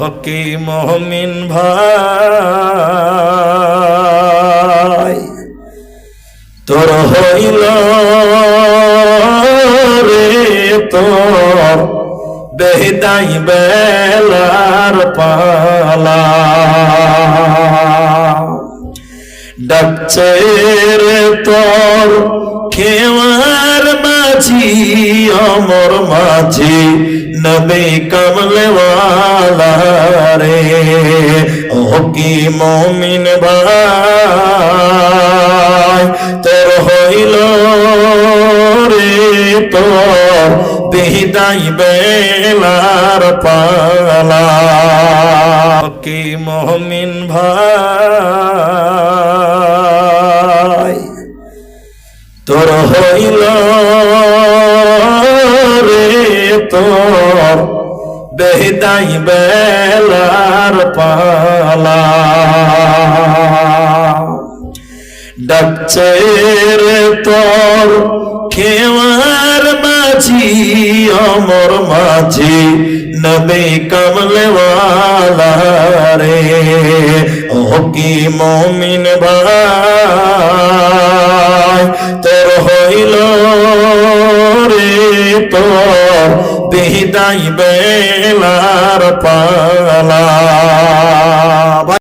Hockey মহমিন ভাই, তোর হইল রে তোর বেহদাই বেলার পালা। ডাকছে রে তোর খেওয়ার মাঝি, অমর মাঝি নবী কমলওয়ালা রে ও কি মমিন ভাই তোর হইল রে তোর বিদাই বেলার পালা কি মহমিন ভাই তোর হইল বেহদাই বেলার পালা। ডাকছে রে তোর খেওয়ার মাঝি, অমর মাঝি নবী কমলওয়ালা রে। ও কি মমিন ভাই, তোর হইল রে তোর বিদাই বেলার পালা।